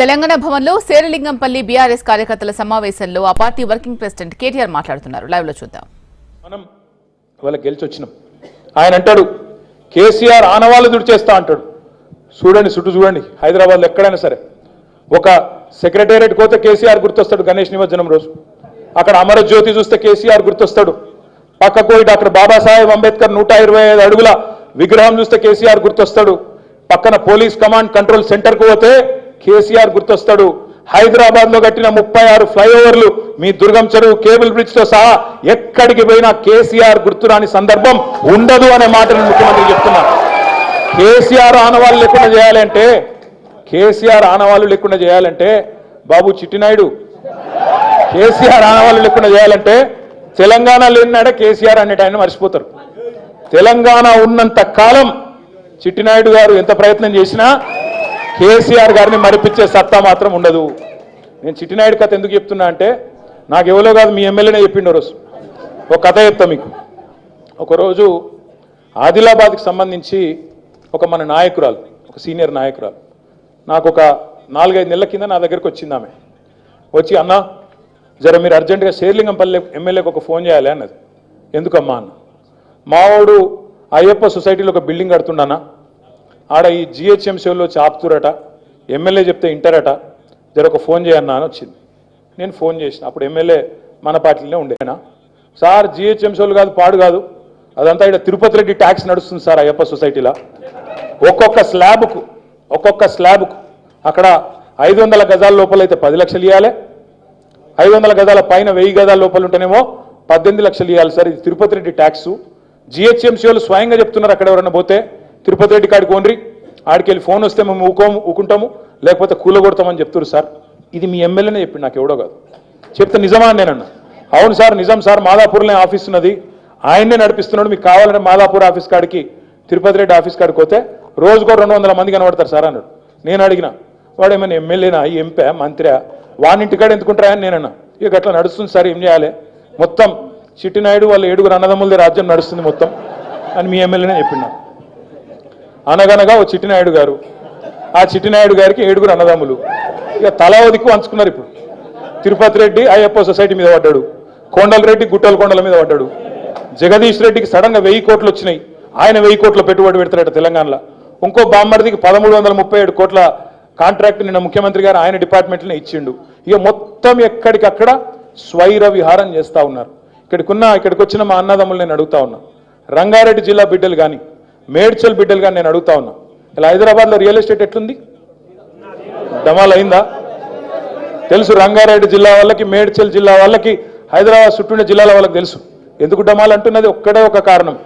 తెలంగాణ భవన్లో శేరలింగంపల్లి బీఆర్ఎస్ కార్యకర్తల సమావేశంలో ఆ పార్టీ వర్కింగ్ ప్రెసిడెంట్ కేటీఆర్ మాట్లాడుతున్నారు. లైవ్లో చూద్దాం. మనం ఇవాళ గెలిచి వచ్చినాం ఆయన అంటాడు కేసీఆర్ ఆనవాళ్ళు దుడిచేస్తా అంటాడు. చూడండి చుట్టూ చూడండి హైదరాబాద్లో ఎక్కడైనా సరే. ఒక సెక్రటేరియట్ పోతే కేసీఆర్ గుర్తొస్తాడు గణేష్ నిమజ్జనం రోజు. అక్కడ అమరజ్యోతి చూస్తే కేసీఆర్ గుర్తొస్తాడు. పక్కకు డాక్టర్ బాబాసాహెబ్ అంబేద్కర్ నూట ఇరవై ఐదు అడుగుల విగ్రహం చూస్తే కేసీఆర్ గుర్తొస్తాడు. పక్కన పోలీస్ కమాండ్ కంట్రోల్ సెంటర్కు పోతే కేసీఆర్ గుర్తొస్తాడు. హైదరాబాద్లో కట్టిన ముప్పై ఆరు ఫ్లైఓవర్లు మీ దుర్గం చెరువు కేబుల్ బ్రిడ్జ్తో సహా ఎక్కడికి పోయినా కేసీఆర్ గుర్తురాని సందర్భం ఉండదు అనే మాటను ముఖ్యమంత్రి చెప్తున్నారు. కేసీఆర్ ఆనవాళ్ళు లేకుండా చేయాలంటే కేసీఆర్ ఆనవాళ్ళు లేకుండా చేయాలంటే బాబు చిట్టినాయుడు. కేసీఆర్ ఆనవాళ్ళు లేకుండా చేయాలంటే తెలంగాణ లేనినాడే కేసీఆర్ అనేట ఆయన మర్చిపోతారు. తెలంగాణ ఉన్నంత కాలం చిట్టినాయుడు గారు ఎంత ప్రయత్నం చేసినా కేసీఆర్ గారిని మరిపించే సత్తా మాత్రం ఉండదు. నేను చిట్టినాయుడు కథ ఎందుకు చెప్తున్నా అంటే నాకు ఎవరో కాదు మీ ఎమ్మెల్యేనే చెప్పిండు రోజు. ఒక కథ చెప్తా మీకు. ఒకరోజు ఆదిలాబాద్కి సంబంధించి ఒక మన నాయకురాలు ఒక సీనియర్ నాయకురాలు నాకు ఒక నాలుగైదు నెలల కింద నా దగ్గరకు వచ్చింది ఆమె. వచ్చి అన్న జర మీరు అర్జెంటుగా శేర్లింగంపల్లి ఎమ్మెల్యేకి ఒక ఫోన్ చేయాలి అన్నది. ఎందుకమ్మా అన్న. మావాడు అయ్యప్ప సొసైటీలో ఒక బిల్డింగ్ కడుతుండనా ఆడ ఈ జిహెచ్ఎంసీలో చాపుతురట ఎమ్మెల్యే చెప్తే ఇంటారట జర ఒక ఫోన్ చేయన్నా అని వచ్చింది. నేను ఫోన్ చేసిన అప్పుడు ఎమ్మెల్యే మన పార్టీలోనే ఉండేనా సార్ జిహెచ్ఎంసీలు కాదు పాడు కాదు. అదంతా ఇక్కడ తిరుపతి రెడ్డి ట్యాక్స్ నడుస్తుంది సార్ అయ్యప్ప సొసైటీలో. ఒక్కొక్క స్లాబ్కు ఒక్కొక్క స్లాబ్కు అక్కడ ఐదు వందల గజాల లోపల అయితే పది లక్షలు ఇవ్వాలి ఐదు వందల గజాల పైన వెయ్యి గజాల లోపల ఉంటేనేమో పద్దెనిమిది లక్షలు ఇవ్వాలి సార్. ఇది తిరుపతి రెడ్డి ట్యాక్స్. జిహెచ్ఎంసీ వాళ్ళు స్వయంగా చెప్తున్నారు అక్కడ ఎవరైనా పోతే. తిరుపతి రెడ్డి కాడికి ఓన్రి ఆడికి వెళ్ళి ఫోన్ వస్తే మేము ఊకోము ఊకుంటాము. లేకపోతే కూలగొడతామని చెప్తున్నారు సార్. ఇది మీ ఎమ్మెల్యేనే చెప్పింది నాకు ఎవడో కాదు. చెప్తే నిజమా అని నేనన్నా? అవును సార్ నిజం సార్ మాదాపూర్లో ఆఫీస్ ఉన్నది. ఆయన్నే నడిపిస్తున్నాడు మీకు కావాలంటే మాదాపూర్ ఆఫీస్ కాడికి తిరుపతి రెడ్డి ఆఫీస్ కాడికి పోతే రోజుకో రెండు వందల మంది కనబడతారు సార్ అన్నాడు. నేను అడిగిన వాడు ఏమైనా ఎమ్మెల్యేనా ఎంపే మంత్రి వానింటికాడ ఎందుకుంటారా అని నేనన్నా. ఇక అట్లా నడుస్తుంది సార్ ఏం చేయాలి? మొత్తం చిట్టినాయుడు వాళ్ళ ఏడుగురు అన్నదమ్ములది రాజ్యం నడుస్తుంది మొత్తం అని మీ ఎమ్మెల్యేనే చెప్పిండు అనగనగా ఓ చిట్టినాయుడు గారు. ఆ చిట్టినాయుడు గారికి ఏడుగురు అన్నదమ్ములు. ఇక తలా దిక్కు పంచుకున్నారు ఇప్పుడు. తిరుపతి రెడ్డి అయ్యప్ప సొసైటీ మీద పడ్డాడు. కొండల రెడ్డి గుట్టల కొండల మీద పడ్డాడు. జగదీష్ రెడ్డికి సడన్గా వెయ్యి కోట్లు వచ్చినాయి. ఆయన వెయ్యి కోట్ల పెట్టుబడి పెడతాడట తెలంగాణలో. ఇంకో బామ్మర్దికి పదమూడు వందల ముప్పై ఏడు కోట్ల కాంట్రాక్ట్ నిన్న ముఖ్యమంత్రి గారు ఆయన డిపార్ట్మెంట్లోనే ఇచ్చిండు. ఇక మొత్తం ఎక్కడికక్కడ స్వైర విహారం చేస్తా ఉన్నారు. ఇక్కడికి ఉన్న ఇక్కడికి వచ్చిన మా అన్నదమ్ములు నేను అడుగుతా ఉన్నా. రంగారెడ్డి జిల్లా బిడ్డలు కానీ మేడ్చల్ బిడ్డలుగా నేను అడుగుతా ఉన్నా. ఇలా హైదరాబాద్లో రియల్ ఎస్టేట్ ఎట్లుంది? డమాల్ అయిందా తెలుసు రంగారెడ్డి జిల్లా వాళ్ళకి మేడ్చల్ జిల్లా వాళ్ళకి హైదరాబాద్ చుట్టూ జిల్లాల వాళ్ళకి తెలుసు. ఎందుకు డమాల్ అంటున్నది? ఒక్కడే ఒక కారణం.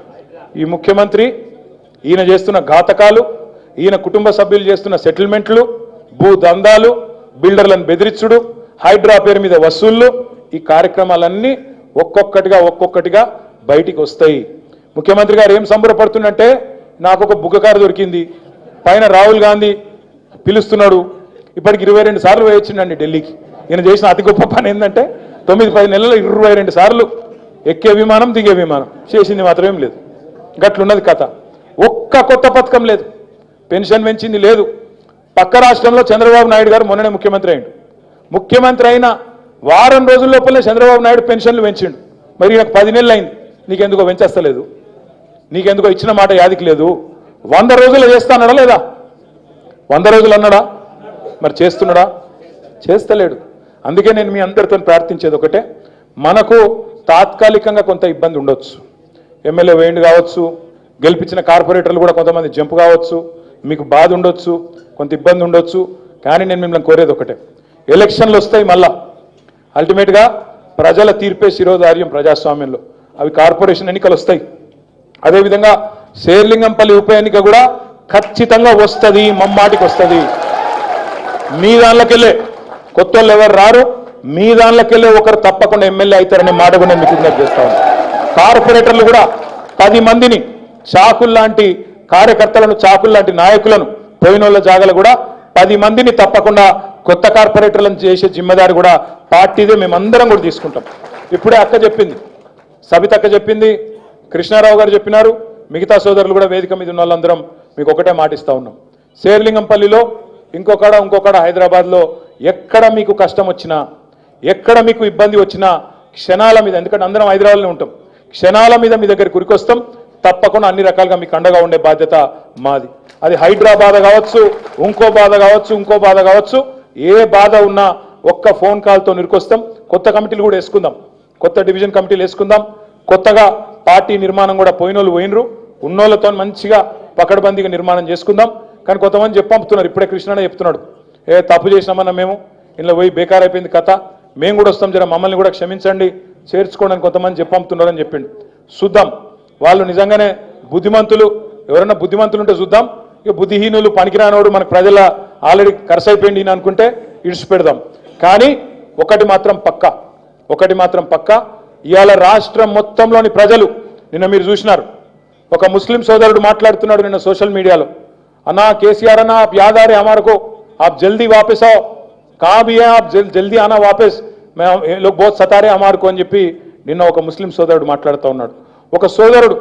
ఈ ముఖ్యమంత్రి ఈయన చేస్తున్న ఘాతకాలు ఈయన కుటుంబ సభ్యులు చేస్తున్న సెటిల్మెంట్లు భూ దందాలు బిల్డర్లను బెదిరించుడు హైడ్రా పేరు మీద వసూళ్ళు ఈ కార్యక్రమాలన్నీ ఒక్కొక్కటిగా ఒక్కొక్కటిగా బయటికి వస్తాయి. ముఖ్యమంత్రి గారు ఏం సంబరపడుతుందంటే నాకు ఒక బుగ్గకారు దొరికింది. పైన రాహుల్ గాంధీ పిలుస్తున్నాడు. ఇప్పటికి ఇరవై రెండు సార్లు వేయొచ్చిండండి ఢిల్లీకి. ఈయన చేసిన అతి గొప్ప పని ఏంటంటే తొమ్మిది పది నెలలు ఇరవై రెండు సార్లు ఎక్కే విమానం దిగే విమానం. చేసింది మాత్రం ఏం లేదు. గట్లున్నది కథ. ఒక్క కొత్త పథకం లేదు. పెన్షన్ పెంచింది లేదు. పక్క రాష్ట్రంలో చంద్రబాబు నాయుడు గారు మొన్ననే ముఖ్యమంత్రి అయిండు ముఖ్యమంత్రి అయిన వారం రోజుల లోపలనే చంద్రబాబు నాయుడు పెన్షన్లు పెంచిండు. మరి నాకు పది నెలలు అయింది. నీకెందుకో పెంచేస్తలేదు. నీకెందుకో ఇచ్చిన మాట యాదికి లేదు. వంద రోజులు చేస్తానడా లేదా? వంద రోజులు అన్నాడా? మరి చేస్తున్నాడా? చేస్తలేడు. అందుకే నేను మీ అందరితో ప్రార్థించేది ఒకటే. మనకు తాత్కాలికంగా కొంత ఇబ్బంది ఉండొచ్చు. ఎమ్మెల్యే వేయండి కావచ్చు. గెలిపించిన కార్పొరేటర్లు కూడా కొంతమంది జంపు కావచ్చు. మీకు బాధ ఉండొచ్చు కొంత ఇబ్బంది ఉండొచ్చు. కానీ నేను మిమ్మల్ని కోరేది ఒకటే. ఎలక్షన్లు వస్తాయి మళ్ళా. అల్టిమేట్గా ప్రజల తీర్పే శిరోధార్యం ప్రజాస్వామ్యంలో. అవి కార్పొరేషన్ ఎన్నికలు వస్తాయి. అదేవిధంగా శేర్లింగంపల్లి ఉప ఎన్నిక కూడా ఖచ్చితంగా వస్తుంది మమ్మాటికి వస్తుంది. మీ దానిలోకెళ్ళే కొత్త వాళ్ళు ఎవరు రారు మీ దానిలోకెళ్ళే ఒకరు తప్పకుండా ఎమ్మెల్యే అవుతారనే మాట కూడా మీకు విజ్ఞప్తి కార్పొరేటర్లు కూడా పది మందిని చాకుల్లాంటి కార్యకర్తలను చాకుల్లాంటి నాయకులను పోయినోళ్ళ జాగలు కూడా పది మందిని తప్పకుండా కొత్త కార్పొరేటర్లను చేసే జిమ్మదారి కూడా పార్టీదే మేమందరం కూడా తీసుకుంటాం. ఇప్పుడే అక్క చెప్పింది సబితక్క చెప్పింది కృష్ణారావు గారు చెప్పినారు మిగతా సోదరులు కూడా వేదిక మీద ఉన్న వాళ్ళందరం మీకు ఒకటే మాటిస్తా ఉన్నాం. శేర్లింగంపల్లిలో ఇంకొకడ ఇంకొకడ హైదరాబాద్లో ఎక్కడ మీకు కష్టం వచ్చినా ఎక్కడ మీకు ఇబ్బంది వచ్చినా క్షణాల మీద ఎందుకంటే అందరం హైదరాబాద్లో ఉంటాం క్షణాల మీద మీ దగ్గర కురికొస్తాం తప్పకుండా అన్ని రకాలుగా మీకు అండగా ఉండే బాధ్యత మాది. అది హైదరాబాద్ కావచ్చు ఇంకో బాధ కావచ్చు ఇంకో బాధ కావచ్చు ఏ బాధ ఉన్నా ఒక్క ఫోన్ కాల్తో నిరుకొస్తాం. కొత్త కమిటీలు కూడా వేసుకుందాం కొత్త డివిజన్ కమిటీలు వేసుకుందాం కొత్తగా పార్టీ నిర్మాణం కూడా పోయినోళ్ళు పోయినరు. ఉన్నోళ్ళతో మంచిగా పకడ్బందీగా నిర్మాణం చేసుకుందాం. కానీ కొంతమంది చెప్పంపుతున్నారు ఇప్పుడే కృష్ణనే చెప్తున్నాడు. ఏ తప్పు చేసినామన్నా మేము? ఇంట్లో పోయి బేకార్ అయిపోయింది కథ. మేము కూడా వస్తాం జర మమ్మల్ని కూడా క్షమించండి. చేర్చుకోవడానికి కొంతమంది చెప్పంపుతున్నారని చెప్పిండు. చూద్దాం. వాళ్ళు నిజంగానే బుద్ధిమంతులు. ఎవరైనా బుద్ధిమంతులు ఉంటే చూద్దాం. ఇక బుద్ధిహీనులు పనికిరానోడు మనకు ప్రజల ఆల్రెడీ కరసైపోయింది అని అనుకుంటే ఇడిచిపెడదాం. కానీ ఒకటి మాత్రం పక్కా. ఒకటి మాత్రం పక్కా. ఇవాళ రాష్ట్రం మొత్తంలోని ప్రజలు నిన్న మీరు చూసినారు ఒక ముస్లిం సోదరుడు మాట్లాడుతున్నాడు నిన్న సోషల్ మీడియాలో. అన్నా కేసీఆర్ అన్న ఆప్ యాదారే హమారకో ఆప్ జల్దీ వాపస్ ఆవ్ కాబీ ఆప్ జల్ జల్దీ అనా వాపస్ లోక్ బోత్ సతారే అమారుకో అని చెప్పి నిన్న ఒక ముస్లిం సోదరుడు మాట్లాడుతూ ఉన్నాడు. ఒక సోదరుడు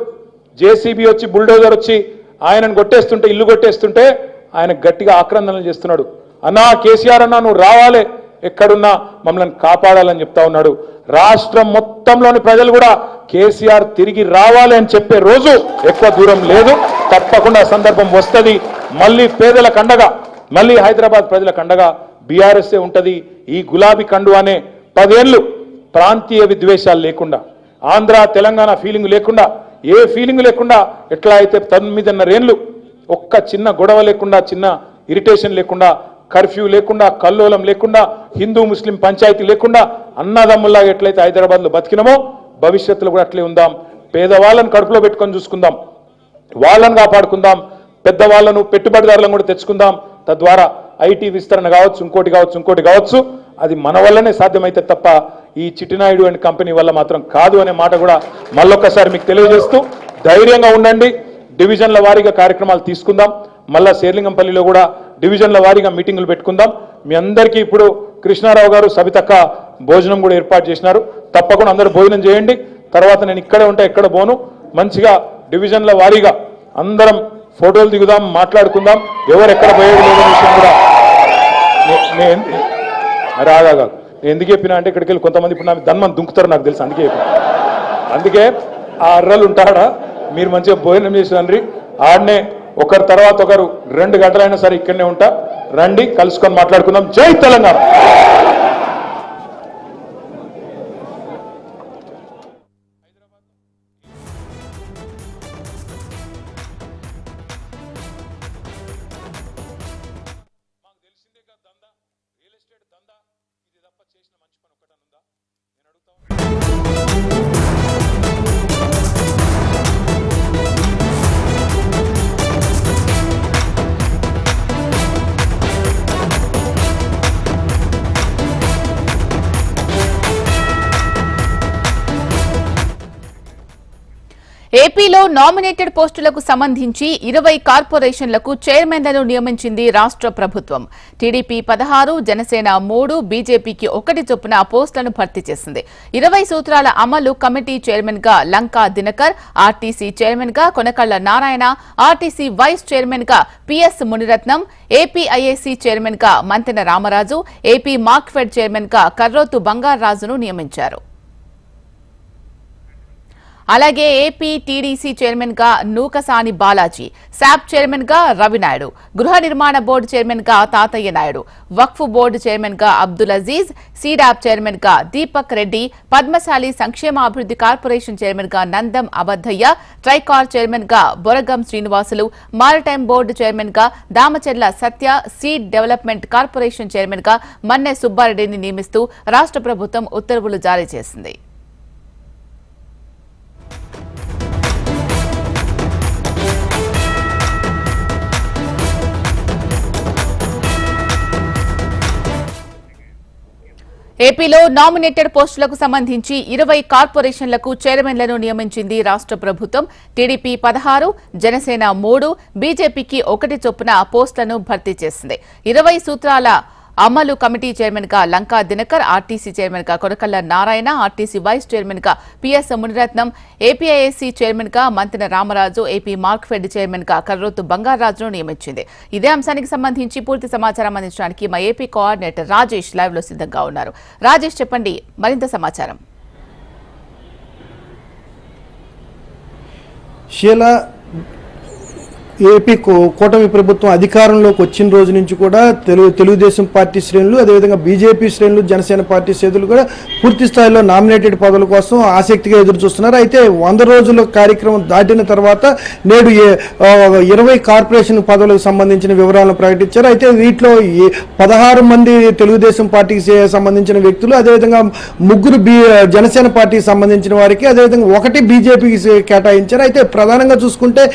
జేసీబీ వచ్చి బుల్డోజర్ వచ్చి ఆయనను కొట్టేస్తుంటే ఇల్లు కొట్టేస్తుంటే ఆయన గట్టిగా ఆక్రందనలు చేస్తున్నాడు. అన్నా కేసీఆర్ అన్నా నువ్వు రావాలి ఎక్కడున్నా మమ్మల్ని కాపాడాలని చెప్తా ఉన్నాడు. రాష్ట్రం మొత్తంలోని ప్రజలు కూడా కేసీఆర్ తిరిగి రావాలి అని చెప్పే రోజు ఎక్కువ దూరం లేదు. తప్పకుండా సందర్భం వస్తుంది. మళ్ళీ పేదల కండగా మళ్ళీ హైదరాబాద్ ప్రజల కండగా బీఆర్ఎస్ఏ ఉంటుంది. ఈ గులాబీ కండు అనే పదేళ్ళు ప్రాంతీయ విద్వేషాలు లేకుండా ఆంధ్ర తెలంగాణ ఫీలింగ్ లేకుండా ఏ ఫీలింగ్ లేకుండా ఎట్లా అయితే తొమ్మిదిన్నరేళ్ళు ఒక్క చిన్న గొడవ లేకుండా చిన్న ఇరిటేషన్ లేకుండా కర్ఫ్యూ లేకుండా కల్లోలం లేకుండా హిందూ ముస్లిం పంచాయతీ లేకుండా అన్నదమ్ముల్లాగా ఎట్లయితే హైదరాబాద్లో బతికినామో భవిష్యత్తులో కూడా అట్లే ఉందాం. పేదవాళ్ళను కడుపులో పెట్టుకొని చూసుకుందాం. వాళ్ళను కాపాడుకుందాం. పెద్దవాళ్ళను పెట్టుబడిదారులను కూడా తెచ్చుకుందాం. తద్వారా ఐటీ విస్తరణ కావచ్చు ఇంకోటి కావచ్చు ఇంకోటి కావచ్చు అది మన వల్లనే సాధ్యమైతే తప్ప ఈ చిట్టినాయుడు అండ్ కంపెనీ వల్ల మాత్రం కాదు అనే మాట కూడా మళ్ళొక్కసారి మీకు తెలియజేస్తూ ధైర్యంగా ఉండండి. డివిజన్ల వారీగా కార్యక్రమాలు తీసుకుందాం. మళ్ళా శేర్లింగంపల్లిలో కూడా డివిజన్ల వారీగా మీటింగులు పెట్టుకుందాం. మీ అందరికీ ఇప్పుడు కృష్ణారావు గారు సవితక్క భోజనం కూడా ఏర్పాటు చేసినారు. తప్పకుండా అందరూ భోజనం చేయండి. తర్వాత నేను ఇక్కడే ఉంటా ఎక్కడ పోను. మంచిగా డివిజన్ల వారీగా అందరం ఫోటోలు దిగుదాం మాట్లాడుకుందాం. ఎవరు ఎక్కడ పోయేది లేదనే విషయం కూడా రాగా నేను నేను ఎందుకు చెప్పినా అంటే ఇక్కడికి వెళ్ళి కొంతమంది ఇప్పుడు నా ధన్మని దుంకుతారు నాకు తెలుసు అందుకే అందుకే ఆ అర్రలు ఉంటాడా మీరు మంచిగా భోజనం చేసి తండ్రి ఆడనే ఒకరి తర్వాత ఒకరు రెండు గంటలైనా సరే ఇక్కడనే ఉంటా. రండి కలుసుకొని మాట్లాడుకుందాం. జై తెలంగాణ! ఏపీలో నామినేటెడ్ పోస్టులకు సంబంధించి ఇరవై కార్పొరేషన్లకు చైర్మన్లను నియమించింది రాష్ట్ర ప్రభుత్వం. టీడీపీ పదహారు జనసేన మూడు బీజేపీకి ఒకటి చొప్పున పోస్టులను భర్తీ చేసింది. ఇరవై సూత్రాల అమలు కమిటీ చైర్మన్గా లంకా దినకర్ ఆర్టీసీ చైర్మన్గా కొనకళ్ళ నారాయణ ఆర్టీసీ వైస్ చైర్మన్గా పిఎస్ మునిరత్నం ఏపీఐఏసీ చైర్మన్గా మంతెన రామరాజు ఏపీ మార్క్ఫెడ్ చైర్మన్గా కర్రోతు బంగారాజును నియమించారు. అలాగే ఏపీ టీడీసీ చైర్మన్గా నూకసాని బాలాజీ శాప్ చైర్మన్గా రవినాయుడు గృహ నిర్మాణ బోర్డు చైర్మన్గా తాతయ్య నాయుడు వక్ఫ్ బోర్డు చైర్మన్గా అబ్దుల్ అజీజ్ సీడాప్ చైర్మన్గా దీపక్ రెడ్డి పద్మశాలి సంక్షేమాభివృద్ధి కార్పొరేషన్ చైర్మన్గా నందం అబద్దయ్య ట్రైకార్ చైర్మన్గా బొరగం శ్రీనివాసులు మారిటైమ్ బోర్డు చైర్మన్గా Damacharla Satya seed development corporation చైర్మన్గా మన్నె సుబ్బారెడ్డిని నియమిస్తూ రాష్ట్ర ప్రభుత్వం ఉత్తర్వులు జారీ చేసింది. ఏపీలో నామినేటెడ్ పోస్టులకు సంబంధించి ఇరవై కార్పొరేషన్లకు చైర్మన్లను నియమించింది రాష్ట్ర ప్రభుత్వం. టీడీపీ పదహారు జనసేన మూడు బీజేపీకి ఒకటి చొప్పున పోస్టులను భర్తీ చేసింది. ఇరవై సూత్రాల అమలు కమిటీ చైర్మన్గా లంకా దినకర్ ఆర్టీసీ చైర్మన్గా కొరకల్ల నారాయణ ఆర్టీసీ వైస్ చైర్మన్గా పిఎస్ మునిరత్నం ఏపీఐఎస్సీ చైర్మన్గా మంతెన రామరాజు ఏపీ మార్క్ఫెడ్ చైర్మన్గా కర్రోతు బంగారాజును నియమించింది. ఇదే అంశానికి సంబంధించి పూర్తి సమాచారం అందించడానికి మా ఏపీ కోఆర్డినేటర్ రాజేష్ లైవ్లో సిద్ధంగా ఉన్నారు. రాజేష్ చెప్పండి. మరింత సమాచారం. ఏపీ కూటమి ప్రభుత్వం అధికారంలోకి వచ్చిన రోజు నుంచి కూడా తెలుగు తెలుగుదేశం పార్టీ శ్రేణులు అదేవిధంగా బీజేపీ శ్రేణులు జనసేన పార్టీ శ్రేణులు కూడా పూర్తి స్థాయిలో నామినేటెడ్ పదవుల కోసం ఆసక్తిగా ఎదురు చూస్తున్నారు అయితే వంద రోజుల కార్యక్రమం దాటిన తర్వాత నేడు ఇరవై కార్పొరేషన్ పదవులకు సంబంధించిన వివరాలను ప్రకటించారు. అయితే వీటిలో పదహారు మంది తెలుగుదేశం పార్టీకి సంబంధించిన వ్యక్తులు అదేవిధంగా ముగ్గురు బీ జనసేన పార్టీకి సంబంధించిన వారికి అదేవిధంగా ఒకటి బీజేపీకి కేటాయించారు. అయితే ప్రధానంగా చూసుకుంటే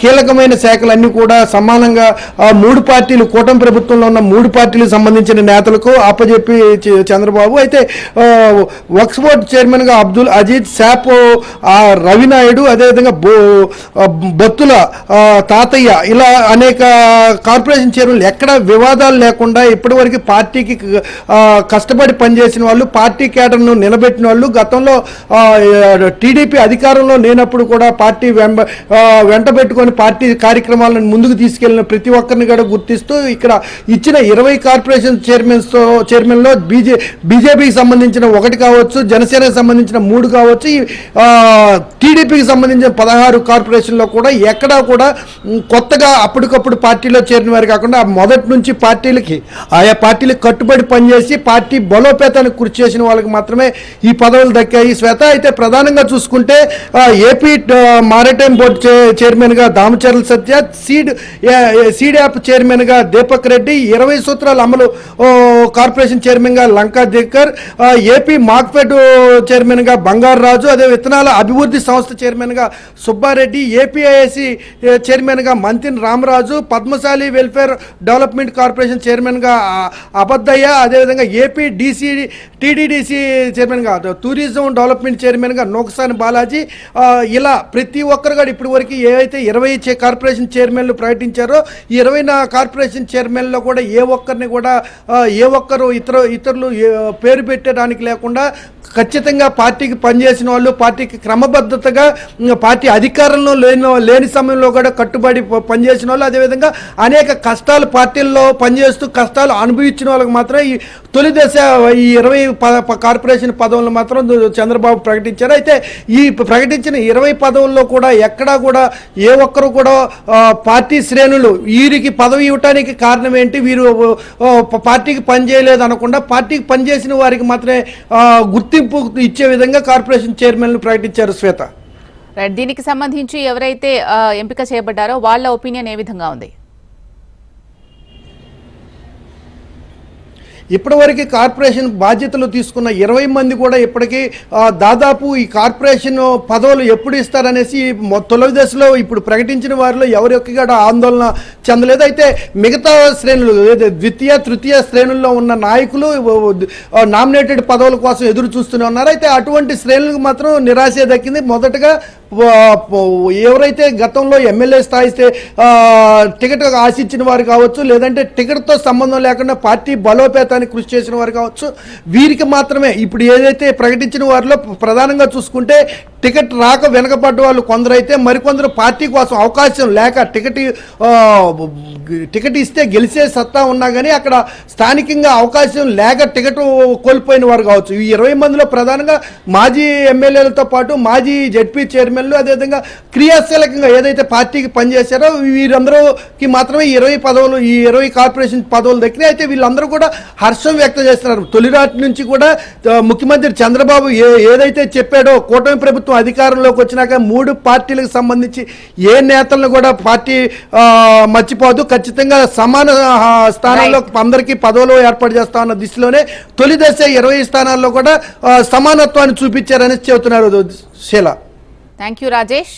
కీలకమైన శాఖలన్నీ కూడా సమానంగా మూడు పార్టీలు కూటమి ప్రభుత్వంలో ఉన్న మూడు పార్టీలకు సంబంధించిన నేతలకు అప్పజెప్పి చంద్రబాబు. అయితే వక్స్ బోర్డ్ చైర్మన్గా అబ్దుల్ అజీజ్ శాప్ రవినాయుడు అదేవిధంగా బో బొత్తుల తాతయ్య ఇలా అనేక కార్పొరేషన్ చైర్మన్లు ఎక్కడ వివాదాలు లేకుండా ఇప్పటివరకు పార్టీకి కష్టపడి పనిచేసిన వాళ్ళు పార్టీ కేటర్ను నిలబెట్టిన వాళ్ళు గతంలో టీడీపీ అధికారంలో లేనప్పుడు కూడా పార్టీ వెంబ వెంటబెట్టుకొని వెంట పెట్టుకొని పార్టీ కార్యక్రమాలను ముందుకు తీసుకెళ్ళిన ప్రతి ఒక్కరిని కూడా గుర్తిస్తూ ఇక్కడ ఇచ్చిన ఇరవై కార్పొరేషన్ చైర్మన్స్తో చైర్మన్లో బీజే బీజేపీకి సంబంధించిన ఒకటి కావచ్చు జనసేనకు సంబంధించిన మూడు కావచ్చు టీడీపీకి సంబంధించిన పదహారు కార్పొరేషన్లో కూడా ఎక్కడా కూడా కొత్తగా అప్పటికప్పుడు పార్టీలో చేరిన వారు కాకుండా మొదటి నుంచి పార్టీలకి ఆయా పార్టీలకు కట్టుబడి పనిచేసి పార్టీ బలోపేతానికి కృషి చేసిన వాళ్ళకి మాత్రమే ఈ పదవులు దక్కాయి. శ్వేత అయితే ప్రధానంగా చూసుకుంటే ఏపీ ఆ, మారిటైమ్ బోర్డు చైర్మన్గా దామచర్ల మధ్య సీడ్ సీడ్ యాప్ చైర్మన్గా దీపక్ రెడ్డి ఇరవై సూత్రాల అమలు కార్పొరేషన్ చైర్మన్గా లంకా దిక్కర్ ఏపీ మార్క్ఫెడ్ చైర్మన్గా బంగారు రాజు అదే విత్తనాల అభివృద్ధి సంస్థ చైర్మన్గా సుబ్బారెడ్డి ఏపీఐఎస్సి చైర్మన్గా Mantena Ramaraju Padmashali welfare development corporation చైర్మన్గా ఆ, అబద్దయ్య అదేవిధంగా ఏపీ డీసీ టీడీడీసీ చైర్మన్గా టూరిజం డెవలప్మెంట్ చైర్మన్గా నోకసాని బాలాజీ ఇలా ప్రతి ఒక్కరు కూడా ఇప్పటి వరకు ఏవైతే ఇరవై కార్పొరేషన్ కార్పొరేషన్ చైర్మన్లు ప్రకటించారో ఈ ఇరవై నా కార్పొరేషన్ చైర్మన్లో కూడా ఏ ఒక్కరిని కూడా ఏ ఒక్కరు ఇతర ఇతరులు పేరు పెట్టడానికి లేకుండా ఖచ్చితంగా పార్టీకి పనిచేసిన వాళ్ళు పార్టీకి క్రమబద్ధతగా పార్టీ అధికారంలో లేని లేని సమయంలో కూడా కట్టుబడి పనిచేసిన వాళ్ళు. అదేవిధంగా అనేక కష్టాలు పార్టీల్లో పనిచేస్తూ కష్టాలు అనుభవించిన వాళ్ళకి మాత్రం ఈ తొలి దశ ఈ ఇరవై కార్పొరేషన్ పదవులను మాత్రం చంద్రబాబు ప్రకటించారు. అయితే ఈ ప్రకటించిన ఇరవై పదవుల్లో కూడా ఎక్కడా కూడా ఏ ఒక్కరు కూడా పార్టీ శ్రేణులు వీరికి పదవి ఇవ్వటానికి కారణం ఏంటి? వీరు పార్టీకి పనిచేయలేదు అనకుండా పార్టీకి పనిచేసిన వారికి మాత్రమే గుర్తి గుర్తింపు ఇచ్చే విధంగా కార్పొరేషన్ చైర్మన్లు ప్రకటించారు శ్వేత. దీనికి సంబంధించి ఎవరైతే ఎంపిక చేయబడ్డారో వాళ్ళ ఒపీనియన్ ఏ విధంగా ఉంది? ఇప్పటివరకు కార్పొరేషన్ బాధ్యతలు తీసుకున్న ఇరవై మంది కూడా ఇప్పటికీ దాదాపు ఈ కార్పొరేషన్ పదవులు ఎప్పుడు ఇస్తారనేసి తొలి దశలో ఇప్పుడు ప్రకటించిన వారిలో ఎవరికి కూడా ఆందోళన చెందలేదు. అయితే మిగతా శ్రేణులు ద్వితీయ తృతీయ శ్రేణుల్లో ఉన్న నాయకులు నామినేటెడ్ పదవుల కోసం ఎదురు చూస్తూనే ఉన్నారు. అయితే అటువంటి శ్రేణులకు మాత్రం నిరాశ దక్కింది. మొదటగా ఎవరైతే గతంలో ఎమ్మెల్యే స్థాయి టికెట్ ఆశించిన వారు కావచ్చు లేదంటే టికెట్తో సంబంధం లేకుండా పార్టీ బలోపేతానికి కృషి చేసిన వారు కావచ్చు వీరికి మాత్రమే. ఇప్పుడు ఏదైతే ప్రకటించిన వారిలో ప్రధానంగా చూసుకుంటే టికెట్ రాక వెనకబడ్డ వాళ్ళు కొందరైతే మరికొందరు పార్టీ కోసం అవకాశం లేక టికెట్ టికెట్ ఇస్తే గెలిచే సత్తా ఉన్నా కానీ అక్కడ స్థానికంగా అవకాశం లేక టికెట్ కోల్పోయిన వారు కావచ్చు. ఈ ఇరవై మందిలో ప్రధానంగా మాజీ ఎమ్మెల్యేలతో పాటు మాజీ జడ్పీ చైర్మన్లు అదేవిధంగా క్రియాశీలకంగా ఏదైతే పార్టీకి పనిచేశారో వీరందరూకి మాత్రమే ఇరవై పదవులు ఈ ఇరవై కార్పొరేషన్ పదవులు దక్కినాయి. అయితే వీళ్ళందరూ కూడా హర్షం వ్యక్తం చేస్తున్నారు. తొలిరాటి నుంచి కూడా ముఖ్యమంత్రి చంద్రబాబు ఏ ఏదైతే చెప్పాడో కూటమి ప్రభుత్వం అధికారంలోకి వచ్చినాక మూడు పార్టీలకు సంబంధించి ఏ నేతలను కూడా పార్టీ మర్చిపోదు. ఖచ్చితంగా సమాన స్థానాల్లో అందరికీ పదవులు ఏర్పాటు చేస్తా ఉన్న దిశలోనే తొలి దశ ఇరవై స్థానాల్లో కూడా సమానత్వాన్ని చూపించారని చెబుతున్నారు శీల. థ్యాంక్ యూ రాజేష్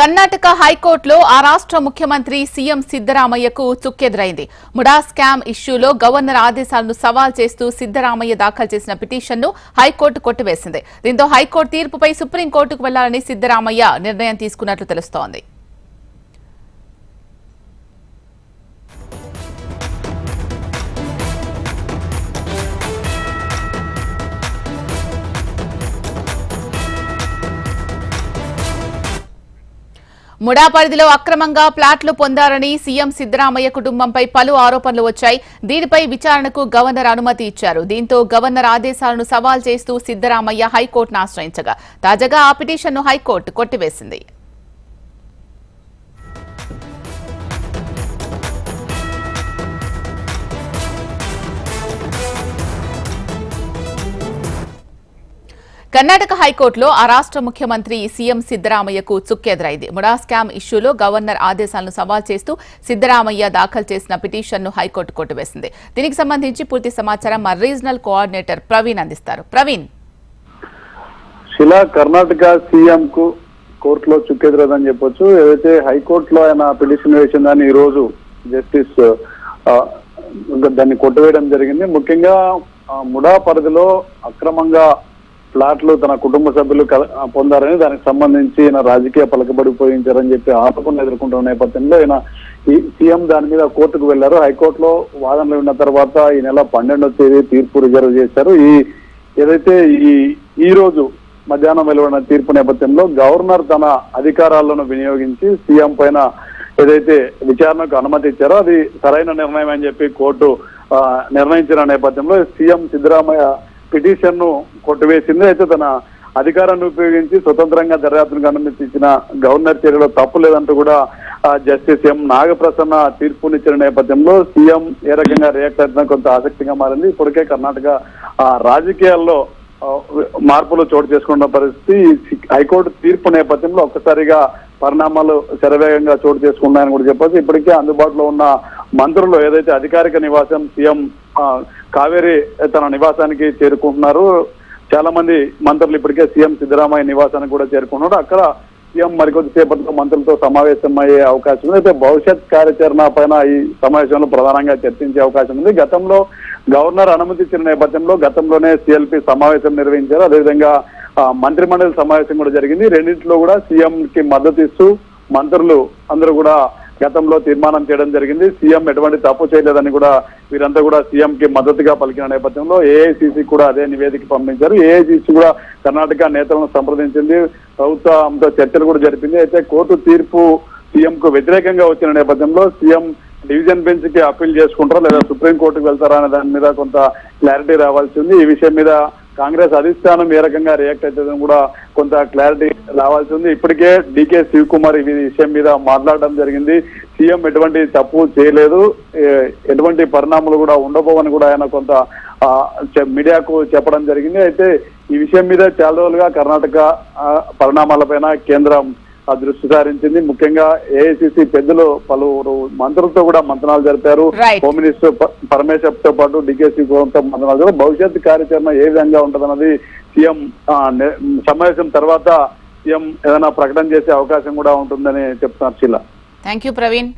కర్ణాటక హైకోర్టులో ఆ రాష్ట్ర ముఖ్యమంత్రి సీఎం సిద్దరామయ్యకు చుక్కెదురైంది. ముడా స్కామ్ ఇష్యూలో గవర్నర్ ఆదేశాలను సవాల్ చేస్తూ సిద్దరామయ్య దాఖలు చేసిన పిటిషన్ను హైకోర్టు కొట్టివేసింది. దీంతో హైకోర్టు తీర్పుపై సుప్రీంకోర్టుకు వెళ్ళాలని సిద్దరామయ్య నిర్ణయం తీసుకున్నట్లు తెలుస్తోంది. ముడా పరిధిలో అక్రమంగా ప్లాట్లు పొందారని సీఎం సిద్దరామయ్య కుటుంబంపై పలు ఆరోపణలు వచ్చాయి. దీనిపై విచారణకు గవర్నర్ అనుమతి ఇచ్చారు. దీంతో గవర్నర్ ఆదేశాలను సవాల్ చేస్తూ సిద్దరామయ్య హైకోర్టును ఆశ్రయించగా తాజాగా ఆ పిటిషన్ను హైకోర్టు కొట్టివేసింది. కర్ణాటక హైకోర్టులో ఆ రాష్ట్ర ముఖ్యమంత్రి సీఎం సిద్దరామయ్యకు చుక్కెదురైంది. ముడా స్కామ్ ఇష్యూలో గవర్నర్ ఆదేశాలను సవాల్ చేస్తూ సిద్దరామయ్య దాఖలు చేసిన పిటిషన్ను హైకోర్టు కొట్టివేసింది. దీనికి సంబంధించి పూర్తి సమాచారం మా రీజనల్ కోఆర్డినేటర్ ప్రవీణ్ అందిస్తారు. ప్రవీణ్. శిలా కర్ణాటక సీఎం కు కోర్టులో చుక్కెదురదని చెప్పొచ్చు. ఏదైతే హైకోర్టులో ఆయన పిటిషన్ వేసిందని ఈ రోజు జస్టిస్ దాన్ని కొట్టివేయడం జరిగింది. ముఖ్యంగా ముడా పరిధిలో అక్రమంగా ప్లాట్లు తన కుటుంబ సభ్యులు కల- పొందారని దానికి సంబంధించి ఈయన రాజకీయ పలకబడిపోయించారని చెప్పి ఆపకుండా ఎదుర్కొంటున్న నేపథ్యంలో ఈయన ఈ సీఎం దాని మీద కోర్టుకు వెళ్ళారు హైకోర్టులో వాదనలు విన్న తర్వాత ఈ నెల పన్నెండవ తేదీ తీర్పు రిజర్వ్ చేశారు. ఈ ఏదైతే ఈ ఈ రోజు మధ్యాహ్నం వెలువడిన తీర్పు నేపథ్యంలో గవర్నర్ తన అధికారాలను వినియోగించి సీఎం పైన ఏదైతే విచారణకు అనుమతి ఇచ్చారో అది సరైన నిర్ణయం అని చెప్పి కోర్టు నిర్ణయించిన నేపథ్యంలో సీఎం సిద్దరామయ్య పిటిషన్ను కొట్టివేసింది. అయితే తన అధికారాన్ని ఉపయోగించి స్వతంత్రంగా దర్యాప్తును అనుమతించిన గవర్నర్ చర్యలో తప్పు లేదంటూ కూడా జస్టిస్ ఎం. నాగప్రసన్న తీర్పునిచ్చిన నేపథ్యంలో సీఎం ఏ రకంగా రియాక్ట్ అవుతున్నా కొంత ఆసక్తిగా మారింది. ఇప్పటికే కర్ణాటక రాజకీయాల్లో మార్పులు చోటు చేసుకున్న పరిస్థితి హైకోర్టు తీర్పు నేపథ్యంలో ఒక్కసారిగా పరిణామాలు శరవేగంగా చోటు చేసుకున్నాయని కూడా చెప్పేసి ఇప్పటికే అందుబాటులో ఉన్న మంత్రులు ఏదైతే అధికారిక నివాసం సీఎం కావేరి తన నివాసానికి చేరుకుంటున్నారు. చాలా మంది మంత్రులు ఇప్పటికే సీఎం సిద్దరామయ్య నివాసానికి కూడా చేరుకున్నారు. అక్కడ సీఎం మరికొద్దిసేపట్లో మంత్రులతో సమావేశం అయ్యే అవకాశం ఉంది. అయితే భవిష్యత్ కార్యాచరణ పైన ఈ సమావేశంలో ప్రధానంగా చర్చించే అవకాశం ఉంది. గతంలో గవర్నర్ అనుమతి ఇచ్చిన నేపథ్యంలో గతంలోనే సిఎల్పి సమావేశం నిర్వహించారు. అదేవిధంగా మంత్రి మంత్రిమండలి సమావేశం కూడా జరిగింది. రెండింటిలో కూడా సీఎం కి మద్దతు ఇస్తూ మంత్రులు అందరూ కూడా గతంలో తీర్మానం చేయడం జరిగింది. సీఎం ఎటువంటి తప్పు చేయలేదని కూడా వీరంతా కూడా సీఎం కి మద్దతుగా పలికిన నేపథ్యంలో ఏఐసిసి కూడా అదే నివేదిక పంపించారు. ఏఐసిసి కూడా కర్ణాటక నేతలను సంప్రదించింది. ప్రభుత్వంతో చర్చలు కూడా జరిపింది. అయితే కోర్టు తీర్పు సీఎం కు వ్యతిరేకంగా వచ్చిన నేపథ్యంలో సీఎం డివిజన్ బెంచ్కి అప్పీల్ చేసుకుంటారా లేదా సుప్రీం కోర్టుకు వెళ్తారా అనే దాని మీద కొంత క్లారిటీ రావాల్సి ఉంది. ఈ విషయం మీద కాంగ్రెస్ అధిష్టానం ఏ రకంగా రియాక్ట్ అవుతుందని కూడా కొంత క్లారిటీ రావాల్సి ఉంది. ఇప్పటికే డీకే శివకుమార్ ఈ విషయం మీద మాట్లాడడం జరిగింది. సీఎం ఎటువంటి తప్పు చేయలేదు. ఎటువంటి పరిణామాలు కూడా ఉండబోవని కూడా ఆయన కొంత మీడియాకు చెప్పడం జరిగింది. అయితే ఈ విషయం మీద చాలా రోజులుగా కర్ణాటక పరిణామాలపైన కేంద్రం దృష్టి సారించింది. ముఖ్యంగా ఏఐసిసి పెద్దలు పలువురు మంత్రులతో కూడా మంత్రాలు జరిపారు. హోమ్ మినిస్టర్ పరమేశ్వర్తో పాటు డికేసి తో మంత్రాలు జరిపారు. భవిష్యత్ కార్యాచరణ ఏ విధంగా ఉంటదన్నది సీఎం సమావేశం తర్వాత సీఎం ఏదైనా ప్రకటన చేసే అవకాశం కూడా ఉంటుందని చెప్తున్నారు శీలా. థ్యాంక్ యూ ప్రవీణ్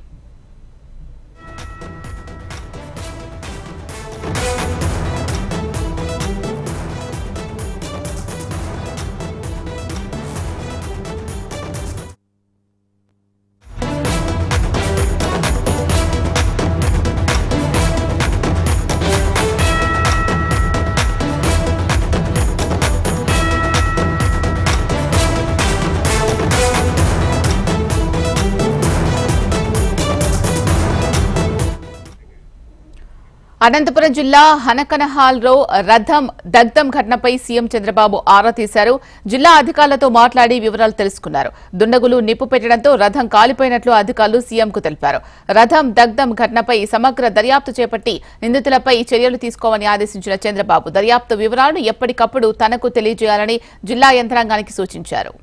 అనంతపురం జిల్లా హనకనహాల్లో రథం దగ్ధం ఘటనపై సీఎం చంద్రబాబు ఆరా తీశారు. జిల్లా అధికారులతో మాట్లాడి వివరాలు తెలుసుకున్నారు. దుండగులు నిప్పు పెట్టడంతో రథం కాలిపోయినట్లు అధికారులు సీఎంకు తెలిపారు. రథం దగ్ధం ఘటనపై సమగ్ర దర్యాప్తు చేపట్టి నిందితులపై చర్యలు తీసుకోవాలని ఆదేశించిన చంద్రబాబు దర్యాప్తు వివరాలను ఎప్పటికప్పుడు తనకు తెలియజేయాలని జిల్లా యంత్రాంగానికి సూచించారు.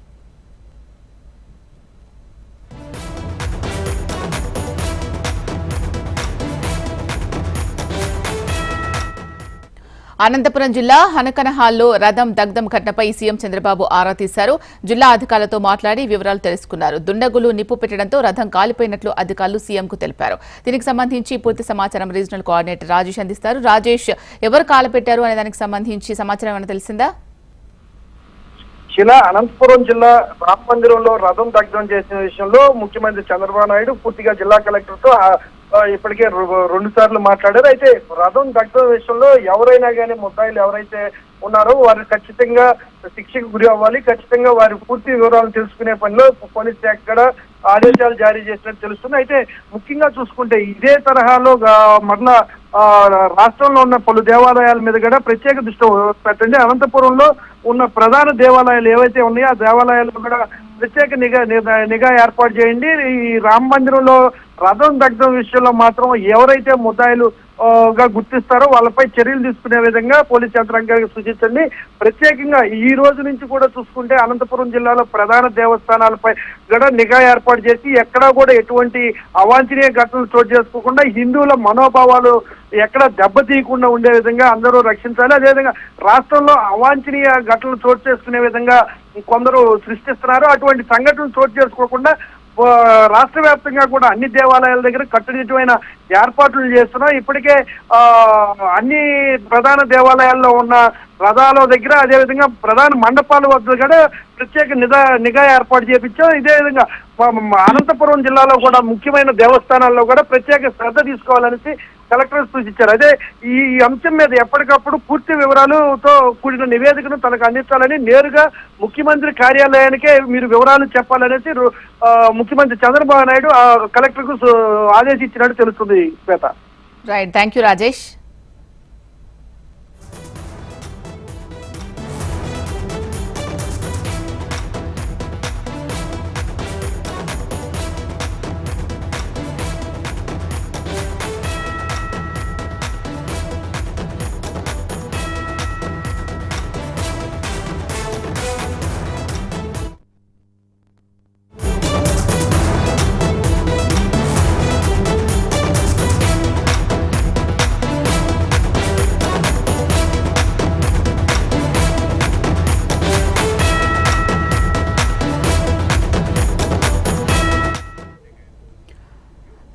అనంతపురం జిల్లా హనకనహాల్లో రథం దగ్ధం ఘటనపై సీఎం చంద్రబాబు ఆరా తీశారు. జిల్లా అధికారులతో మాట్లాడి వివరాలు తెలుసుకున్నారు. దుండగులు నిప్పు పెట్టడంతో రథం కాలిపోయినట్లు అధికారులు సీఎంకు తెలిపారు. దీనికి సంబంధించి పూర్తి సమాచారం రీజనల్ కోఆర్డినేటర్ రాజేష్ అందిస్తారు. రాజేష్ ఎవరు కాలపెట్టారు అనే దానికి సంబంధించి సమాచారం ఏమైనా తెలిసిందా? శిలా అనంతపురం జిల్లా రామ మందిరంలో రథం దగ్ధం చేసిన విషయంలో ముఖ్యమంత్రి చంద్రబాబు నాయుడు పూర్తిగా జిల్లా కలెక్టర్తో ఇప్పటికే రెండు సార్లు మాట్లాడారు. అయితే రథం దగ్ధం విషయంలో ఎవరైనా కానీ ముద్దాయిలు ఎవరైతే ఉన్నారో వారు ఖచ్చితంగా శిక్షకు గురి అవ్వాలి. ఖచ్చితంగా వారి పూర్తి వివరాలు తెలుసుకునే పనిలో పోలీస్ శాఖ కూడా ఆదేశాలు జారీ చేసినట్టు తెలుస్తుంది. అయితే ముఖ్యంగా చూసుకుంటే ఇదే తరహాలో మరలా ఆ, రాష్ట్రంలో ఉన్న పలు దేవాలయాల మీద కూడా ప్రత్యేక దృష్టి పెట్టండి. అనంతపురంలో ఉన్న ప్రధాన దేవాలయాలు ఏవైతే ఉన్నాయో ఆ దేవాలయాలు కూడా ప్రత్యేక నిఘా నిఘా- నిఘా ఏర్పాటు చేయండి. ఈ రామ మందిరంలో రథం దగ్ధం విషయంలో మాత్రం ఎవరైతే ముద్దాయిలు గా గుర్తిస్తారో వాళ్ళపై చర్యలు తీసుకునే విధంగా పోలీస్ యంత్రాంగానికి సూచించండి. ప్రత్యేకంగా ఈ రోజు నుంచి కూడా చూసుకుంటే అనంతపురం జిల్లాలో ప్రధాన దేవస్థానాలపై కూడా నిఘా ఏర్పాటు చేసి ఎక్కడా కూడా ఎటువంటి అవాంఛనీయ ఘటనలు చోటు చేసుకోకుండా హిందువుల మనోభావాలు ఎక్కడ దెబ్బతీయకుండా ఉండే విధంగా అందరూ రక్షించాలి. అదేవిధంగా రాష్ట్రంలో అవాంఛనీయ ఘటనలు చోటు చేసుకునే విధంగా కొందరు సృష్టిస్తున్నారు. అటువంటి సంఘటనలు చోటు చేసుకోకుండా రాష్ట్ర వ్యాప్తంగా కూడా అన్ని దేవాలయాల దగ్గర కట్టుదిట్టమైన ఏర్పాట్లు చేస్తున్నాం. ఇప్పటికే అన్ని ప్రధాన దేవాలయాల్లో ఉన్న రథాల దగ్గర అదేవిధంగా ప్రధాన మండపాల వద్ద కూడా ప్రత్యేక నిఘా నిఘా ఏర్పాటు చేపించాం. ఇదే విధంగా అనంతపురం జిల్లాలో కూడా ముఖ్యమైన దేవస్థానాల్లో కూడా ప్రత్యేక శ్రద్ధ తీసుకోవాలనేసి కలెక్టర్ సూచించారు. అదే ఈ అంశం మీద ఎప్పటికప్పుడు పూర్తి వివరాలతో కూడిన నివేదికను తనకు అందించాలని నేరుగా ముఖ్యమంత్రి కార్యాలయానికే మీరు వివరాలు చెప్పాలనేసి ముఖ్యమంత్రి చంద్రబాబు నాయుడు ఆ కలెక్టర్కు ఆదేశించినట్టు తెలుస్తుంది Shweta. Right thank you Rajesh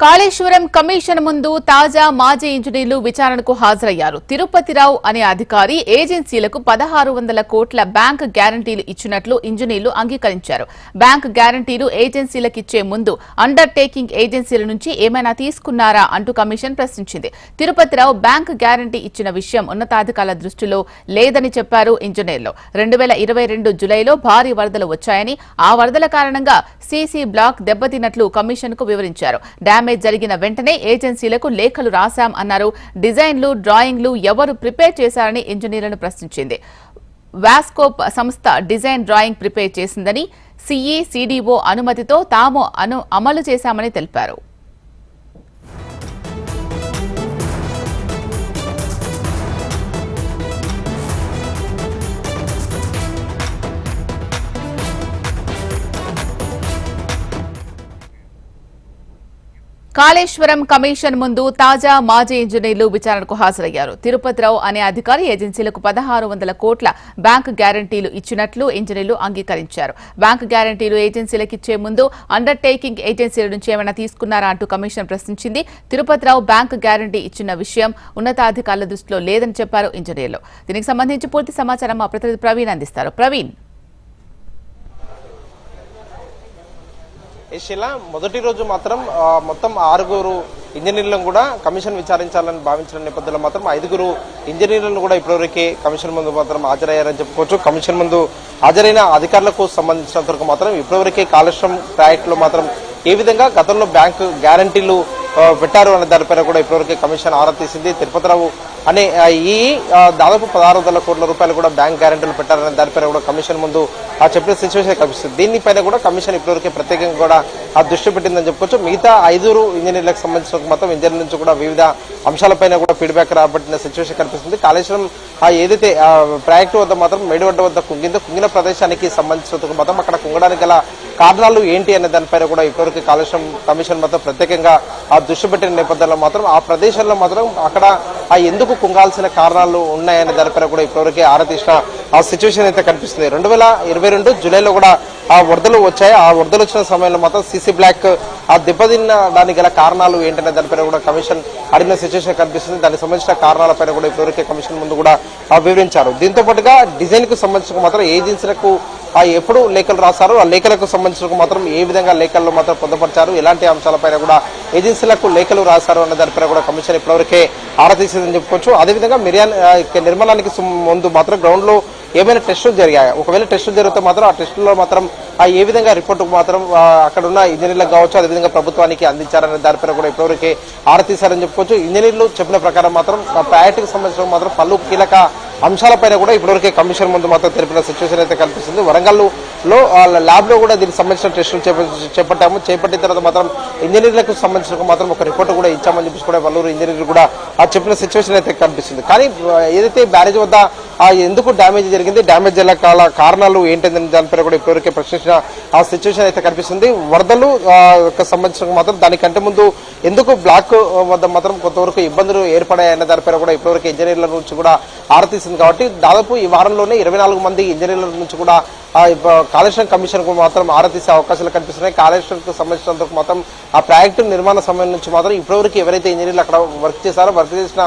Kaleshwaram commission ముందు తాజా మాజీ ఇంజనీర్లు విచారణకు హాజరయ్యారు. తిరుపతిరావు అనే అధికారి ఏజెన్సీలకు పదహారు వందల కోట్ల బ్యాంక్ గ్యారంటీలు ఇచ్చినట్లు ఇంజనీర్లు అంగీకరించారు. బ్యాంక్ గ్యారంటీలు ఏజెన్సీలకు ఇచ్చే ముందు అండర్ టేకింగ్ ఏజెన్సీల నుంచి ఏమైనా తీసుకున్నారా అంటూ కమిషన్ ప్రశ్నించింది. తిరుపతిరావు బ్యాంక్ గ్యారంటీ ఇచ్చిన విషయం ఉన్నతాధికారుల దృష్టిలో లేదని చెప్పారు ఇంజనీర్లు. రెండు వేల ఇరవై రెండు జులైలో భారీ వరదలు వచ్చాయని ఆ వరదల కారణంగా సీసీ బ్లాక్ దెబ్బతిన్నట్లు కమిషన్కు వివరించారు. డ్యామేజ్ జరిగిన వెంటనే ఏజెన్సీలకు లేఖలు రాశాం అన్నారు. డిజైన్లు డ్రాయింగ్లు ఎవరు ప్రిపేర్ చేశారని ఇంజనీర్లను ప్రశ్నించింది. వాస్కోప్ సంస్థ డిజైన్ డ్రాయింగ్ ప్రిపేర్ చేసిందని సిఈ సిడిఓ అనుమతితో తాము అమలు చేశామని తెలిపారు. కాళేశ్వరం కమిషన్ ముందు తాజా మాజీ ఇంజనీర్లు విచారణకు హాజరయ్యారు. తిరుపతిరావు అనే అధికారి ఏజెన్సీలకు పదహారు వందల కోట్ల బ్యాంకు గ్యారంటీలు ఇచ్చినట్లు ఇంజనీర్లు అంగీకరించారు. బ్యాంకు గ్యారంటీలు ఏజెన్సీలకు ఇచ్చే ముందు అండర్ టేకింగ్ ఏజెన్సీల నుంచి ఏమైనా తీసుకున్నారా అంటూ కమిషన్ ప్రశ్నించింది. తిరుపతిరావు బ్యాంకు గ్యారంటీ ఇచ్చిన విషయం ఉన్నతాధికారుల దృష్టిలో లేదని చెప్పారు ఇంజనీర్లు. దీనికి సంబంధించి పూర్తి సమాచారం మా ప్రతినిధి ప్రవీణ్ అందిస్తారు. ప్రవీణ్. ఈ మొదటి రోజు మాత్రం మొత్తం ఆరుగురు ఇంజనీర్లను కూడా కమిషన్ విచారించాలని భావించిన నేపథ్యంలో మాత్రం ఐదుగురు ఇంజనీర్లను కూడా ఇప్పటివరకే కమిషన్ ముందు మాత్రం హాజరయ్యారని చెప్పుకోవచ్చు. కమిషన్ ముందు హాజరైన అధికారులకు సంబంధించినంత వరకు మాత్రం ఇప్పటివరకే కాలుష్యం ప్రాజెక్టులో మాత్రం ఏ విధంగా గతంలో బ్యాంకు గ్యారంటీలు పెట్టారు అనే దానిపైన కూడా ఇప్పటివరకు కమిషన్ ఆరా తీసింది. తిరుపతిరావు అనే ఈ దాదాపు పదహారు వందల కోట్ల రూపాయలు కూడా బ్యాంక్ గ్యారంటీలు పెట్టారనే దానిపైన కూడా కమిషన్ ముందు ఆ చెప్పిన సిచ్యువేషన్ కనిపిస్తుంది. దీనిపైన కూడా కమిషన్ ఇప్పటివరకే ప్రత్యేకంగా కూడా ఆ దృష్టి పెట్టిందని చెప్పుకోవచ్చు. మిగతా ఐదుగురు ఇంజనీర్లకు సంబంధించిన మొత్తం ఇంజనీర్ నుంచి కూడా వివిధ అంశాలపైన కూడా ఫీడ్బ్యాక్ రాబట్టిన సిచ్యువేషన్ కనిపిస్తుంది. కాళేశ్వరం ఆ ఏదైతే ప్రాజెక్టు వద్ద మాత్రం మేడివడ్డ వద్ద కుంగిందో కుంగిన ప్రదేశానికి సంబంధించినందుకు మాత్రం అక్కడ కుంగడానికి గల కారణాలు ఏంటి అనే దానిపైన కూడా ఇప్పటివరకు కాళేశ్వరం కమిషన్ మాత్రం ప్రత్యేకంగా ఆ దృష్టి పెట్టిన నేపథ్యంలో మాత్రం ఆ ప్రదేశంలో మాత్రం అక్కడ ఆ ఎందుకు కుంగాల్సిన కారణాలు ఉన్నాయనే దానిపైన కూడా ఇప్పటివరకు ఆరా తీసిన ఆ సిచ్యువేషన్ అయితే కనిపిస్తుంది. రెండు వేల ఇరవై రెండు జూలైలో కూడా ఆ వరదలు వచ్చాయి. ఆ వరదలు వచ్చిన సమయంలో మాత్రం సీసీ బ్లాక్ ఆ దెబ్బతిన్న దానికి గల కారణాలు ఏంటనే దానిపైన కూడా కమిషన్ అడిగిన సిచ్యువేషన్ కనిపిస్తుంది. దానికి సంబంధించిన కారణాలపైన కూడా ఇప్పటివరకే కమిషన్ ముందు కూడా వివరించారు. దీంతో పాటుగా డిజైన్కు సంబంధించిన మాత్రం ఏజెన్సీలకు ఆ ఎప్పుడు లేఖలు రాశారు. ఆ లేఖలకు సంబంధించిన మాత్రం ఏ విధంగా లేఖల్లో మాత్రం పొందపరిచారు ఎలాంటి అంశాలపైన కూడా ఏజెన్సీలకు లేఖలు రాశారు అన్న దానిపైన కూడా కమిషన్ ఇప్పటివరకే ఆరా తీసేదని చెప్పుకోవచ్చు. అదేవిధంగా మిర్యాన్ నిర్మాణానికి ముందు మాత్రం గ్రౌండ్లో ఏమైనా టెస్టులు జరిగాయి? ఒకవేళ టెస్టులు జరిగితే మాత్రం ఆ టెస్టుల్లో మాత్రం ఆ ఏ విధంగా రిపోర్ట్ మాత్రం అక్కడ ఉన్న ఇంజనీర్లకు కావచ్చు అదేవిధంగా ప్రభుత్వానికి అందించారనే దానిపైన కూడా ఇప్పటివరకే ఆరతీశారని చెప్పుకోవచ్చు. ఇంజనీర్లు చెప్పిన ప్రకారం మాత్రం ఆ సంబంధించిన మాత్రం పలు కీలక అంశాలపైన కూడా ఇప్పటివరకే కమిషన్ ముందు మాత్రం తెలిపిన సిచ్యువేషన్ అయితే కనిపిస్తుంది. వరంగల్లో ల్యాబ్లో కూడా దీనికి సంబంధించిన టెస్టులు చేప- చేపట్టాము. చేపట్టిన తర్వాత మాత్రం ఇంజనీర్లకు సంబంధించిన మాత్రం ఒక రిపోర్ట్ కూడా ఇచ్చామని చెప్పేసి కూడా వల్లూరు ఇంజనీర్లు కూడా ఆ చెప్పిన సిచ్యువేషన్ అయితే కనిపిస్తుంది. కానీ ఏదైతే బ్యారేజ్ వద్ద ఎందుకు డ్యామేజ్ జరిగింది డ్యామేజ్ జరిగే కారణాలు ఏంటని దానిపైన కూడా ఇప్పటివరకే ప్రశ్నించిన ఆ సిచ్యువేషన్ అయితే కనిపిస్తుంది. వరదలు ఆ, సంబంధించిన మాత్రం దానికంటే ముందు ఎందుకు బ్లాక్ వద్ద మాత్రం కొంతవరకు ఇబ్బందులు ఏర్పడాయన్న దానిపైన కూడా ఇప్పటివరకు ఇంజనీర్ల నుంచి కూడా ఆరతీసింది కాబట్టి దాదాపు ఈ వారంలోనే ఇరవై నాలుగు మంది ఇంజనీర్ల నుంచి కూడా కాళేశ్వరం కమిషన్కు మాత్రం ఆరతీసే అవకాశాలు కనిపిస్తున్నాయి. కాళేశ్వరంకు సంబంధించినందుకు మాత్రం ఆ ప్రాజెక్టు నిర్మాణ సమయం నుంచి మాత్రం ఇప్పటివరకు ఎవరైతే ఇంజనీర్లు అక్కడ వర్క్ చేశారో వర్క్ చేసిన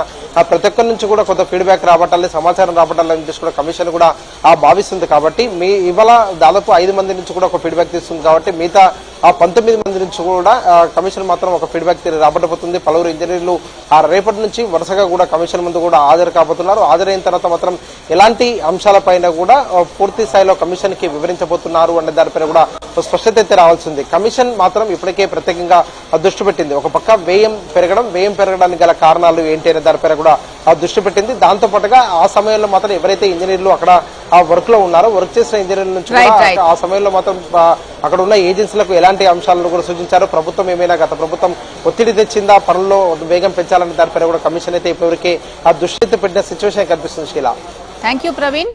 ప్రతి ఒక్కరి నుంచి కూడా కొంత ఫీడ్బ్యాక్ రాబట్టాలి సమాచారం రాబట్టాలని చెప్పేసి కూడా కమిషన్ కూడా ఆ భావిస్తుంది కాబట్టి మీ ఇవాళ దాదాపు ఐదు మంది నుంచి కూడా ఒక ఫీడ్బ్యాక్ తీస్తుంది కాబట్టి మిగతా ఆ పంతొమ్మిది మంది నుంచి కూడా కమిషన్ మాత్రం ఒక ఫీడ్బ్యాక్ రాబట్టబోతుంది. పలువురు ఇంజనీర్లు ఆ రేపటి నుంచి వరుసగా కూడా కమిషన్ ముందు కూడా హాజరు కాబోతున్నారు. హాజరైన తర్వాత మాత్రం ఎలాంటి అంశాలపైన కూడా పూర్తి స్థాయిలో కమిషన్కి వివరించబోతున్నారు అనే దానిపైన కూడా స్పష్టత అయితే రావాల్సింది. కమిషన్ మాత్రం ఇప్పటికే ప్రత్యేకంగా దృష్టి పెట్టింది. ఒక పక్క వ్యయం పెరగడం వ్యయం పెరగడానికి గల కారణాలు ఏంటి అనే దానిపైన కూడా దృష్టి పెట్టింది. దాంతో పాటుగా ఆ సమయంలో మాత్రం ఎవరైతే ఇంజనీర్లు అక్కడ ఆ వర్క్లో ఉన్నారో? వర్క్ చేసిన ఇంజనీర్ల నుంచి. ఆ సమయంలో మాత్రం అక్కడ ఉన్న ఏజెన్సీలకు ఎలాంటి అంశాలను కూడా సూచించారు? ప్రభుత్వం ఏమైనా గత ప్రభుత్వం ఒత్తిడి తెచ్చిందా? పనుల్లో వేగం పెంచాలనే దానిపైన కూడా కమిషన్ అయితే ఇప్పటివరకే ఆ దృష్టి పెట్టిన సిచ్యువేషన్ కనిపిస్తుంది Sheela thank you Praveen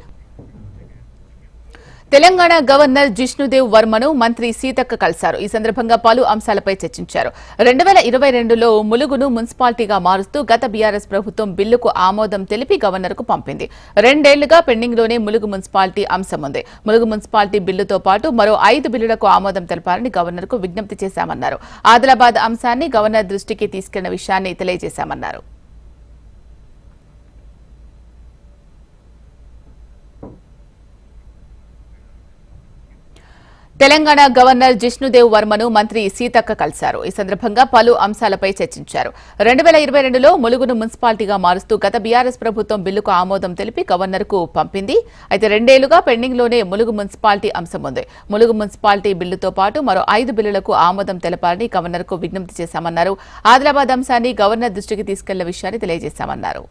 Telangana governor Jishnudev వర్మను మంత్రి సీతక్క కలిశారు. ఈ సందర్భంగా పలు అంశాలపై చర్చించారు. రెండు వేల ఇరవై రెండులో ములుగును మున్సిపాలిటీగా మారుస్తూ గత బీఆర్ఎస్ ప్రభుత్వం బిల్లుకు ఆమోదం తెలిపి గవర్నర్కు పంపింది. రెండేళ్ళుగా పెండింగ్లోనే ములుగు మున్సిపాలిటీ అంశం ఉంది. ములుగు మున్సిపాలిటీ బిల్లుతో పాటు మరో ఐదు బిల్లులకు ఆమోదం తెలపాలని గవర్నర్కు విజ్ఞప్తి చేశామన్నారు. ఆదిలాబాద్ అంశాన్ని గవర్నర్ దృష్టికి తీసుకెళ్ళిన విషయాన్ని తెలియజేశామన్నారు. తెలంగాణ గవర్నర్ జిష్ణుదేవ్ వర్మను మంత్రి సీతక్క కలిశారు. ఈ సందర్భంగా పలు అంశాలపై చర్చించారు. రెండు వేల ఇరవై రెండులో ములుగును మున్సిపాలిటీగా మారుస్తూ గత బీఆర్ఎస్ ప్రభుత్వం బిల్లుకు ఆమోదం తెలిపి గవర్నర్కు పంపింది. అయితే రెండేళ్ళుగా పెండింగ్లోనే ములుగు మున్సిపాలిటీ అంశం ఉంది. ములుగు మున్సిపాలిటీ బిల్లుతో పాటు మరో ఐదు బిల్లులకు ఆమోదం తెలపాలని గవర్నర్కు విజ్ఞప్తి చేశామన్నారు. ఆదిలాబాద్ అంశాన్ని గవర్నర్ దృష్టికి తీసుకెళ్ళిన విషయాన్ని తెలియజేశామన్నారు.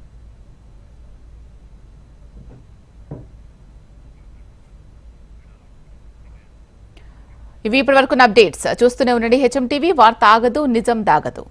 ఇవి ఇప్పటివరకు అప్డేట్స్. చూస్తూనే ఉండండి. హెచ్ఎం టీవీ వార్త ఆగదు నిజం దాగదు.